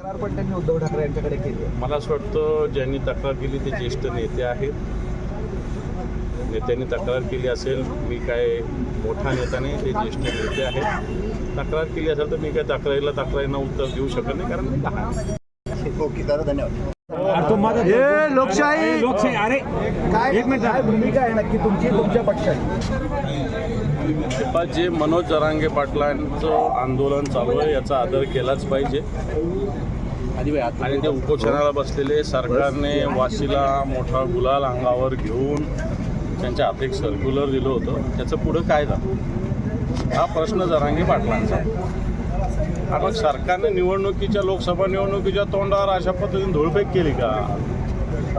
तक्रार पण त्यांनी उद्धव ठाकरे यांच्याकडे केली आहे. मला असं वाटतं ज्यांनी तक्रार केली ते ज्येष्ठ नेते आहेत. नेत्यांनी तक्रार केली असेल मी काय मोठा नेता नाही ते ज्येष्ठ नेते आहेत. तक्रार केली असेल तर मी काय तक्रारीला तक्रारीनं उत्तर देऊ शकत नाही कारण मी लहान. ओके दादा धन्यवाद हे लोकशाही! लोकशाही अरे काय एक मिनिट. काय भूमिका आहे नक्की तुमची तुमच्या पक्षाची? जे मनोज जरांगे पाटलांचं आंदोलन चालू आहे याचा आदर केलाच पाहिजे. आणि ते उपोषणाला बसलेले सरकारने वाशीला मोठा गुलाल अंगावर घेऊन त्यांच्या हाती एक सर्क्युलर दिलं होतं. त्याचं पुढं काय झालं? हा प्रश्न जरांगी पाटलांचा आहे. मग सरकारने निवडणुकीच्या लोकसभा निवडणुकीच्या तोंडावर अशा पद्धतीने धुळफेक केली का?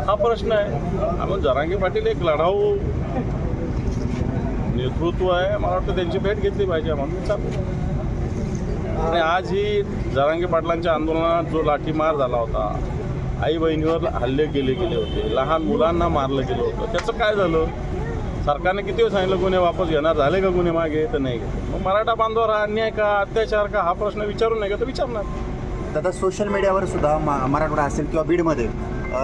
हा प्रश्न आहे. मग जरांगी पाटील एक लढाऊ नेतृत्व आहे. मला वाटतं त्यांची भेट घेतली पाहिजे. म्हणून चालू आणि आज ही जरांगे पाटलांच्या आंदोलनात जो लाठीमार झाला होता आई बहिणीवर हल्ले केले गेले होते लहान मुलांना मारलं गेलं होतं त्याचं काय झालं? सरकारने किती वेळ सांगितलं गुन्हे वापस घेणार झाले का गुन्हे मागे? तर नाही. घेतले मग मराठा बांधवावर अन्याय का अत्याचार का हा प्रश्न विचारून नाही का तर विचारणार. दादा सोशल मीडियावर सुद्धा मराठवाडा असेल किंवा बीडमध्ये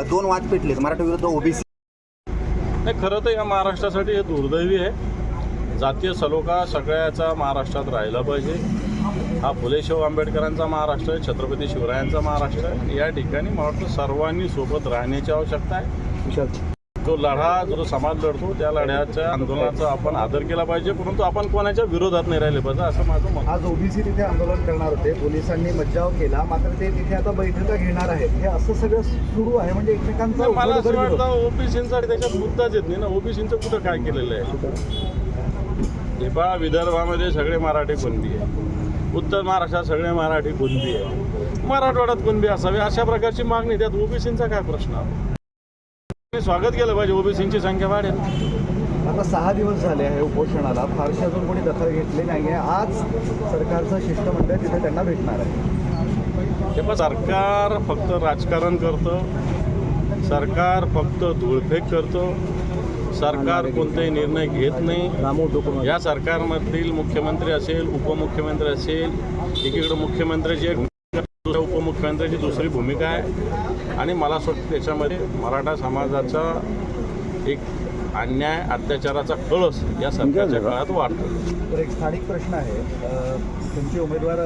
दोन वाद पेटलेत. मराठा विरुद्ध ओबीसी नाही खरं तर या महाराष्ट्रासाठी हे दुर्दैवी आहे. जातीय सलोखा सगळ्याचा महाराष्ट्रात राहिला पाहिजे. हा फुले शाहू आंबेडकरांचा महाराष्ट्र आहे छत्रपती शिवरायांचा महाराष्ट्र आहे. या ठिकाणी मला वाटतं सर्वांनी सोबत राहण्याची आवश्यकता आहे. जो लढा जो समाज लढतो त्या लढ्याच्या आंदोलनाचा आपण आदर केला पाहिजे. परंतु आपण कोणाच्या विरोधात नाही राहिले पाहिजे असं माझं मत. आज ओबीसी तिथे आंदोलन करणार होते. पोलिसांनी मज्जाव केला. मात्र ते तिथे आता बैठका घेणार आहेत. हे असं सगळं सुरू आहे. म्हणजे एकमेकांचा मला असं. वाटतं ओबीसींचा त्याच्यात मुद्दाच येत नाही ना. ओबीसींचं कुठं काय केलेलं आहे? हे पहा विदर्भामध्ये सगळे मराठी कुणबी आहे. उत्तर महाराष्ट्रात सगळे मराठी कुणबी आहे. मराठवाड्यात कुणबी असावे अशा प्रकारची मागणी त्यात ओबीसींचा काय प्रश्न स्वागत केलं पाहिजे. ओबीसींची संख्या वाढेल. आता सहा दिवस झाले आहे उपोषणाला. फारशी अजून कोणी दखल घेतली नाही आहे आज सरकारचं शिष्टमंडळ तिथे त्यांना भेटणार आहे. हे पण सरकार फक्त राजकारण करतं. सरकार फक्त धुळफेक करतं. सरकार कोणतेही निर्णय घेत नाही. या सरकारमधील मुख्यमंत्री असेल उपमुख्यमंत्री असेल एकीकडे मुख्यमंत्र्याची उपमुख्यमंत्र्याची दुसरी भूमिका आहे. आणि मला असं वाटतं त्याच्यामध्ये मराठा समाजाचा एक अन्याय अत्याचाराचा कळस या सरकारच्या काळात वाढतो तर एक स्थानिक प्रश्न आहे. तुमचे उमेदवार